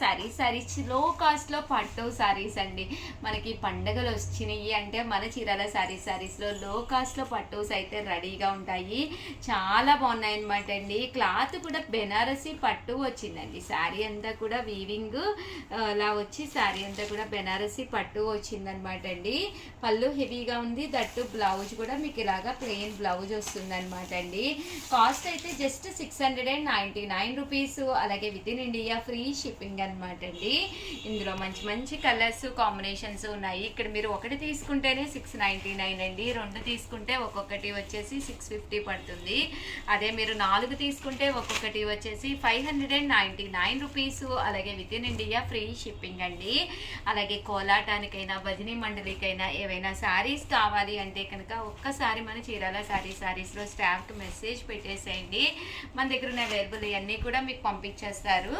సారీస్ సారీస్లో కాస్ట్లో పట్టు సారీస్ అండి. మనకి పండగలు వచ్చినాయి అంటే మన చీరాల సారీస్ సారీస్లో లో కాస్ట్లో పట్టుస్ అయితే రెడీగా ఉంటాయి. చాలా బాగున్నాయి అనమాట అండి. క్లాత్ కూడా బెనారసి పట్టు వచ్చిందండి. శారీ అంతా కూడా వీవింగ్ అలా వచ్చి శారీ అంతా కూడా బెనారసి పట్టు వచ్చిందనమాట అండి. పళ్ళు హెవీగా ఉంది. దట్టు బ్లౌజ్ కూడా మీకు ఇలాగా ప్లెయిన్ బ్లౌజ్ వస్తుందనమాట అండి. కాస్ట్ అయితే just six hundred and ninety nine rupees అలాగే within India free shipping అనమాట అండి. ఇందులో మంచి మంచి కలర్స్ కాంబినేషన్స్ ఉన్నాయి. ఇక్కడ మీరు ఒకటి తీసుకుంటేనే సిక్స్ నైంటీ నైన్ అండి. రెండు తీసుకుంటే ఒక్కొక్కటి వచ్చేసి సిక్స్ ఫిఫ్టీ పడుతుంది. అదే మీరు నాలుగు తీసుకుంటే ఒక్కొక్కటి వచ్చేసి five hundred and ninety nine rupees అలాగే within India free shipping అండి. అలాగే కోలాటానికైనా భజనీ మండలికైనా ఏవైనా శారీస్ కావాలి అంటే కనుక ఒక్కసారి మన చీరాల శారీ శారీస్లో స్టాఫ్కి మెసేజ్ పెట్టేసేయండి. మన దగ్గర ఉన్న అవైలబుల్ ఇవన్నీ కూడా మీకు పంపించేస్తారు.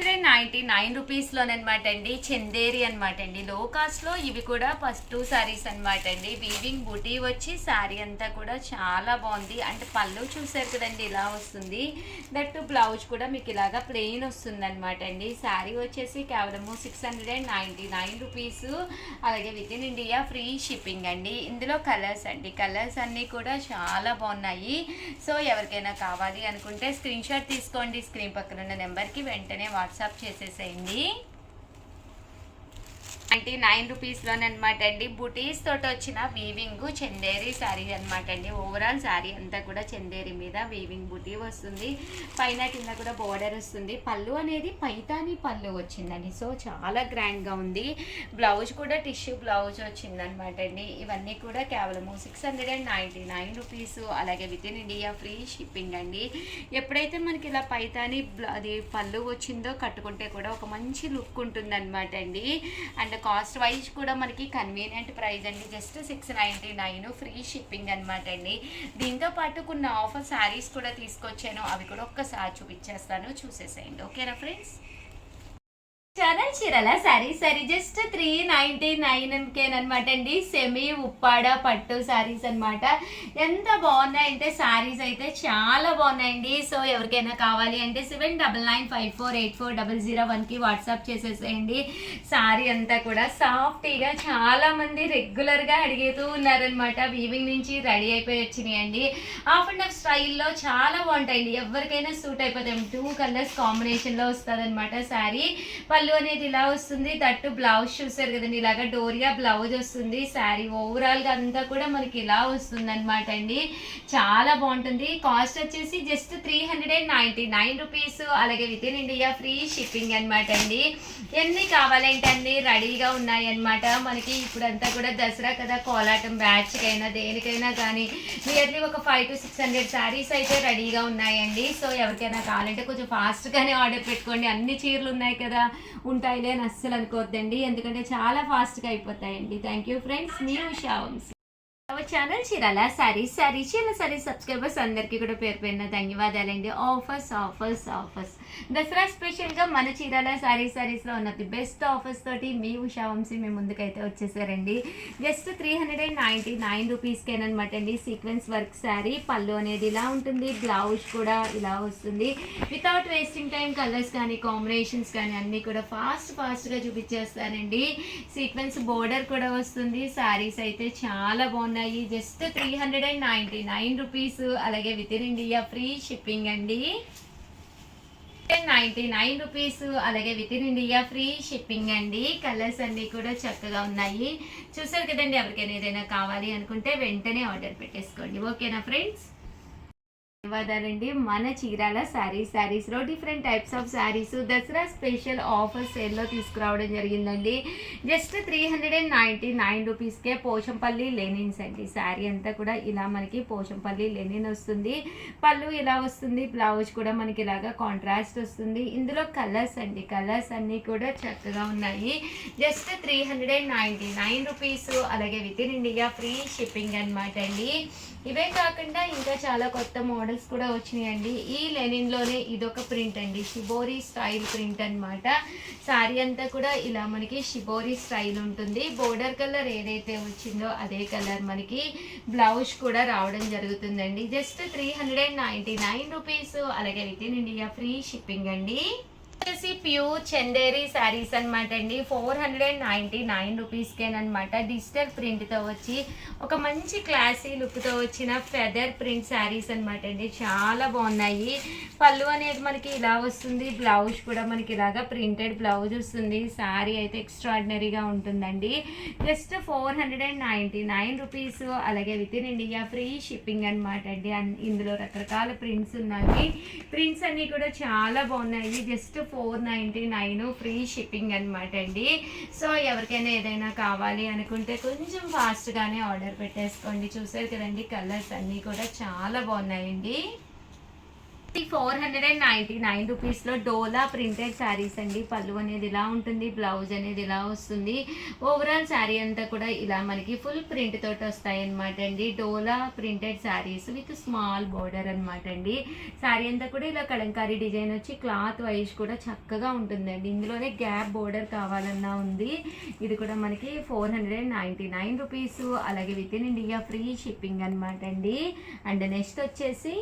హండ్రెడ్ నైంటీ నైన్ రూపీస్లోనమాట అండి చందేరి అనమాట అండి లో కాస్ట్లో ఇవి కూడా ఫస్ట్ టూ శారీస్ అనమాట అండి వీవింగ్ బుటీ వచ్చి శారీ అంతా కూడా చాలా బాగుంది. అంటే పళ్ళు చూసారు కదండి ఇలా వస్తుంది. దట్ బ్లౌజ్ కూడా మీకు ఇలాగా ప్లెయిన్ వస్తుంది అనమాట అండి శారీ వచ్చేసి కేవలము six hundred and ninety nine rupees అలాగే within India free shipping అండి. ఇందులో కలర్స్ అండి. కలర్స్ అన్నీ కూడా చాలా బాగున్నాయి. సో ఎవరికైనా కావాలి అనుకుంటే స్క్రీన్ షాట్ తీసుకోండి. స్క్రీన్ పక్కన ఉన్న నెంబర్కి వెంటనే వాట్సాప్ వాట్సాప్ చేసేసేయండి. నైంటీ నైన్ రూపీస్లోనమాట అండి. బుటీస్ తోటి వచ్చిన వీవింగ్ చందేరి శారీ అనమాట అండి. ఓవరాల్ శారీ అంతా కూడా చందేరి మీద వీవింగ్ బుటీ వస్తుంది. పైన కింద కూడా బోర్డర్ వస్తుంది. పళ్ళు అనేది పైతాని పళ్ళు వచ్చిందండి. సో చాలా గ్రాండ్గా ఉంది. బ్లౌజ్ కూడా టిష్యూ బ్లౌజ్ వచ్చిందనమాట అండి. ఇవన్నీ కూడా కేవలము six hundred and ninety nine rupees అలాగే within India free shipping అండి. ఎప్పుడైతే మనకి ఇలా పైతాని అది పళ్ళు వచ్చిందో కట్టుకుంటే కూడా ఒక మంచి లుక్ ఉంటుందన్నమాట అండి. అండ్ కాస్ట్ వైజ్ కూడా మనకి కన్వీనియంట్ ప్రైస్ అండి. Just six ninety nine free shipping అనమాట అండి. దీంతో పాటు కొన్ని ఆఫర్ శారీస్ కూడా తీసుకొచ్చాను. అవి కూడా ఒక్కసారి చూపించేస్తాను. చూసేసేయండి. ఓకేనా ఫ్రెండ్స్ ఛానల్ చీరల? Sorry sorry just three ninety nine అనమాట అండి. సెమీ ఉప్పాడ పట్టు సారీస్ అన్నమాట. ఎంత బాగున్నాయంటే సారీస్ అయితే చాలా బాగున్నాయండి. సో ఎవరికైనా కావాలి అంటే seven double nine five four eight four double zero వన్కి వాట్సాప్ చేసేసేయండి. శారీ అంతా కూడా సాఫ్టీగా చాలామంది రెగ్యులర్గా అడిగేతూ ఉన్నారనమాట వీవింగ్ నుంచి రెడీ అయిపోయి వచ్చినాయండి. హాఫ్ అండ్ హాఫ్ స్టైల్లో చాలా బాగుంటాయండి. ఎవరికైనా సూట్ అయిపోతాయి టూ కలర్స్ కాంబినేషన్లో వస్తుంది అనమాట శారీ పళ్ళు అనేది ఇలా వస్తుంది. దట్టు బ్లౌజ్ చూసారు కదండి ఇలాగా డోరియా బ్లౌజ్ వస్తుంది. శారీ ఓవరాల్గా అంతా కూడా మనకి ఇలా వస్తుంది అనమాట అండి. చాలా బాగుంటుంది. కాస్ట్ వచ్చేసి just three hundred and ninety nine rupees అలాగే within India free shipping అనమాట అండి. ఎన్ని కావాలంటే అన్ని రెడీగా ఉన్నాయి అనమాట మనకి ఇప్పుడంతా కూడా దసరా కదా కోలాటం బ్యాచ్కి అయినా దేనికైనా కానీ నియర్లీ ఒక five to six hundred saris అయితే రెడీగా ఉన్నాయండి. సో ఎవరికైనా కావాలంటే కొంచెం ఫాస్ట్గానే ఆర్డర్ పెట్టుకోండి. అన్ని చీరలు ఉన్నాయి కదా. ఉంటాయిలే అని అస్సలు అనుకోవద్దండి. ఎందుకంటే చాలా ఫాస్ట్గా అయిపోతాయండి. థ్యాంక్ యూ ఫ్రెండ్స్ మీ ఉషా ఛానల్ చీరాల సారీస్ సారీ చీర సారీ సబ్స్క్రైబర్స్ అందరికీ కూడా పేరు పేరున ధన్యవాదాలండి. ఆఫర్స్ ఆఫర్స్ ఆఫర్స్ దసరా స్పెషల్గా మన చీరాల సారీ సారీస్లో ఉన్న ది బెస్ట్ ఆఫర్స్ తోటి మీ ఉషా వంశీ మీ ముందుకైతే వచ్చేసారండి. Just three hundred and ninety nine రూపీస్కేనమాట అండి. సీక్వెన్స్ వర్క్ శారీ పళ్ళు అనేది ఇలా ఉంటుంది. బ్లౌజ్ కూడా ఇలా వస్తుంది. వితౌట్ వేస్టింగ్ టైం కలర్స్ కానీ కాంబినేషన్స్ కానీ అన్నీ కూడా ఫాస్ట్ ఫాస్ట్గా చూపించేస్తానండి. సీక్వెన్స్ బోర్డర్ కూడా వస్తుంది. శారీస్ అయితే చాలా బాగున్నాయి. Just three hundred and ninety nine rupees అలాగే within India free shipping అండి. నైంటీ నైన్ రూపీస్ అలాగే within India free shipping అండి. కలర్స్ అన్నీ కూడా చక్కగా ఉన్నాయి. చూసారు కదండి ఎవరికైనా ఏదైనా కావాలి అనుకుంటే వెంటనే ఆర్డర్ పెట్టేసుకోండి. ఓకేనా ఫ్రెండ్స్? ధన్యవాదాలండి. మన చీరాల శారీస్ శారీస్లో different types of saris Dasara special offer సేల్లో తీసుకురావడం జరిగిందండి. Just three hundred and ninety nine రూపీస్కే పోచంపల్లి లెనిన్స్ అండి. శారీ అంతా కూడా ఇలా మనకి పోచంపల్లి లెనిన్ వస్తుంది. పళ్ళు ఇలా వస్తుంది. బ్లౌజ్ కూడా మనకి ఇలాగా కాంట్రాస్ట్ వస్తుంది. ఇందులో కలర్స్ అండి. కలర్స్ అన్నీ కూడా చక్కగా ఉన్నాయి. Just three hundred and ninety nine rupees అలాగే within India free shipping అనమాట అండి. ఇవే కాకుండా ఇంకా చాలా కొత్త మోడల్ మోడల్స్ కూడా వచ్చినాయండి. ఈ లెనిన్లోనే ఇదొక ప్రింట్ అండి. షిబోరి స్టైల్ ప్రింట్ అన్నమాట. శారీ అంతా కూడా ఇలా మనకి షిబోరి స్టైల్ ఉంటుంది. బోర్డర్ కలర్ ఏదైతే వచ్చిందో అదే కలర్ మనకి బ్లౌజ్ కూడా రావడం జరుగుతుందండి. Just three hundred and ninety nine rupees. అలాగే within India free shipping అండి. వచ్చేసి ప్యూర్ చందేరి శారీస్ అనమాట అండి. Four hundred and ninety nine రూపీస్కేనమాట digital ప్రింట్తో వచ్చి ఒక మంచి క్లాసీ లుక్తో వచ్చిన ఫెదర్ ప్రింట్ శారీస్ అనమాట అండి. చాలా బాగున్నాయి. పళ్ళు అనేది మనకి ఇలా వస్తుంది. బ్లౌజ్ కూడా మనకి ఇలాగా ప్రింటెడ్ బ్లౌజ్ వస్తుంది. శారీ అయితే ఎక్స్ట్రాడినరీగా ఉంటుందండి. Just four hundred and ninety nine rupees. అలాగే within India free shipping అనమాట అండి. అన్- ఇందులో రకరకాల ప్రింట్స్ ఉన్నాయి. ప్రింట్స్ అన్నీ కూడా చాలా బాగున్నాయి. Just four four ninety nine free shipping అనమాట అండి. సో ఎవరికైనా ఏదైనా కావాలి అనుకుంటే కొంచెం ఫాస్ట్గానే ఆర్డర్ పెట్టేసుకోండి. చూసారు కదండి కలర్స్ అన్నీ కూడా చాలా బాగున్నాయండి. Four hundred and ninety nine రూపీస్లో డోలా ప్రింటెడ్ శారీస్ అండి. పళ్ళు అనేది ఇలా ఉంటుంది బ్లౌజ్ అనేది ఇలా వస్తుంది. ఓవరాల్ శారీ అంతా కూడా ఇలా మనకి ఫుల్ ప్రింట్ తోటి వస్తాయి అనమాట అండి. Dola printed saris with small border అనమాట అండి. శారీ అంతా కూడా ఇలా కలంకారీ డిజైన్ వచ్చి క్లాత్ వైజ్ కూడా చక్కగా ఉంటుందండి. ఇందులోనే గ్యాప్ బోర్డర్ కావాలన్నా ఉంది. ఇది కూడా మనకి four hundred and ninety nine rupees. అలాగే within India free shipping అనమాట అండి. అండ్ నెక్స్ట్ వచ్చేసి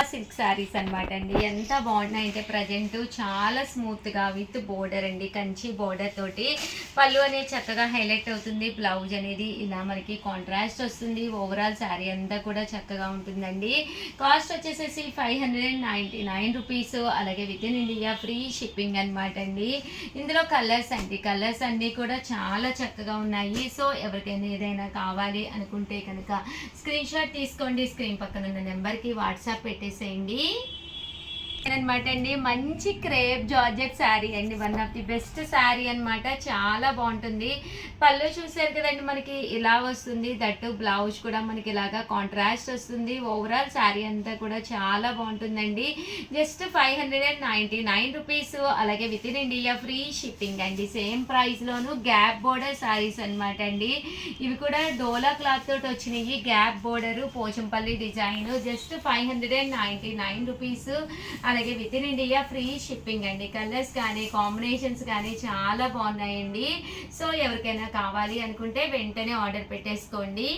సిల్క్ శారీస్ అనమాట అండి. ఎంత బాగున్నాయి అంటే ప్రజెంట్ చాలా స్మూత్గా విత్ బోర్డర్ అండి. కంచి బోర్డర్ తోటి. పళ్ళు అనేది చక్కగా హైలైట్ అవుతుంది. బ్లౌజ్ అనేది ఇలా మనకి కాంట్రాస్ట్ వస్తుంది. ఓవరాల్ శారీ అంతా కూడా చక్కగా ఉంటుందండి. కాస్ట్ వచ్చేసేసి five hundred and ninety nine rupees అలాగే within India free shipping అనమాట అండి. ఇందులో కలర్స్ అండి. కలర్స్ అన్నీ కూడా చాలా చక్కగా ఉన్నాయి. సో ఎవరికైనా ఏదైనా కావాలి అనుకుంటే కనుక స్క్రీన్ షాట్ తీసుకోండి. స్క్రీన్ పక్కన ఉన్న నెంబర్కి వాట్సాప్ పెట్టి పెట్టేసేయండి. అనమాట అండి. మంచి క్రేప్ జార్జెట్ శారీ అండి. One of the best sari అన్నమాట. చాలా బాగుంటుంది. పళ్ళు చూసారు కదండి మనకి. ఇలా వస్తుంది. దట్టు బ్లౌజ్ కూడా మనకి ఇలాగా కాంట్రాస్ట్ వస్తుంది. ఓవరాల్ శారీ అంతా కూడా చాలా బాగుంటుందండి. Just five hundred and ninety nine rupees. అలాగే within India free shipping అండి. సేమ్ ప్రైస్లోను గ్యాప్ బోర్డర్ శారీస్ అన్నమాట అండి. ఇవి కూడా డోలా క్లాత్ తోటి వచ్చినాయి. Gap border Pochampally design. Just five hundred and ninety nine rupees. అలాగే within India free shipping అండి. కలర్స్ కానీ కాంబినేషన్స్ కానీ చాలా బాగున్నాయండి. సో ఎవరికైనా కావాలి అనుకుంటే వెంటనే ఆర్డర్ పెట్టేసుకోండి.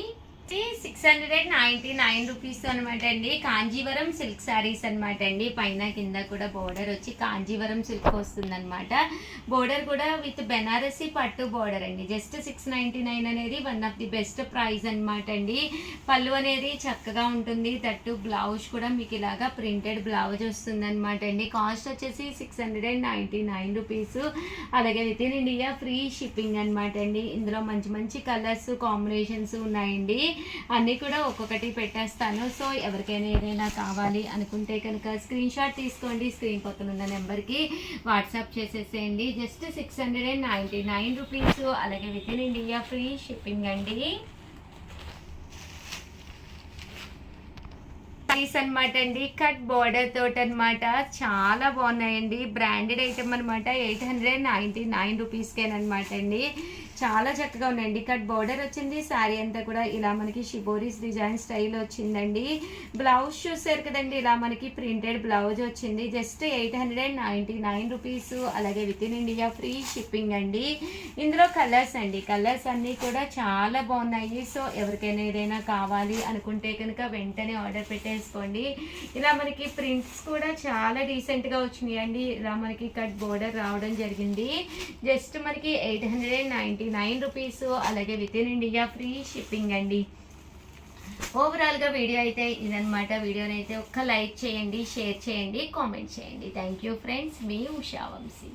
Six hundred and ninety nine rupees అనమాట అండి. కాంజీవరం సిల్క్ శారీస్ అనమాట అండి. పైన కింద కూడా బోర్డర్ వచ్చి కాంజీవరం సిల్క్ వస్తుంది అనమాట బోర్డర్ కూడా విత్ బెనారసీ పట్టు బోర్డర్ అండి. జస్ట్ సిక్స్ నైంటీ నైన్ అనేది one of the best price అనమాట అండి. పళ్ళు అనేది చక్కగా ఉంటుంది. తట్టు బ్లౌజ్ కూడా మీకు ఇలాగా ప్రింటెడ్ బ్లౌజ్ వస్తుంది అనమాట అండి. కాస్ట్ వచ్చేసి six hundred and ninety nine rupees అలాగే within India free shipping అనమాట అండి. ఇందులో మంచి మంచి కలర్స్ కాంబినేషన్స్ ఉన్నాయండి. అన్నీ కూడా ఒక్కొక్కటి పెట్టేస్తాను. సో ఎవరికైనా ఏదైనా కావాలి అనుకుంటే కనుక స్క్రీన్ షాట్ తీసుకోండి. స్క్రీన్ పక్కన ఉన్న నెంబర్కి వాట్సాప్ చేసేసేయండి. Just six hundred and ninety nine rupees అలాగే within India free shipping అండి. సారీస్ అనమాట అండి. కట్ బార్డర్ తోటి అనమాట చాలా బాగున్నాయండి. బ్రాండెడ్ ఐటమ్ అనమాట ఎయిట్ హండ్రెడ్ నైంటీ నైన్ రూపీస్కేనమాట అండి. చాలా చక్కగా ఉన్నాయండి కట్ బార్డర్ వచ్చింది. శారీ అంతా కూడా ఇలా మనకి షిబోరీస్ డిజైన్ స్టైల్ వచ్చిందండి. బ్లౌజ్ చూసారు కదండి ఇలా మనకి ప్రింటెడ్ బ్లౌజ్ వచ్చింది. Just eight hundred and ninety nine rupees అలాగే within India free shipping అండి. ఇందులో కలర్స్ అండి. కలర్స్ అన్నీ కూడా చాలా బాగున్నాయి. సో ఎవరికైనా ఏదైనా కావాలి అనుకుంటే కనుక వెంటనే ఆర్డర్ పెట్టేసుకోండి. ఇలా మనకి ప్రింట్స్ కూడా చాలా డీసెంట్గా వచ్చినాయి అండి ఇలా మనకి కట్ బోర్డర్ రావడం జరిగింది. జస్ట్ మనకి eight hundred and ninety nine rupees అలాగే within India free shipping అండి. ఓవరాల్గా వీడియో అయితే ఇదనమాట వీడియోని అయితే ఒక్క లైక్ చేయండి షేర్ చేయండి కామెంట్ చేయండి. థ్యాంక్ యూ ఫ్రెండ్స్ మీ ఉషా వంశీ.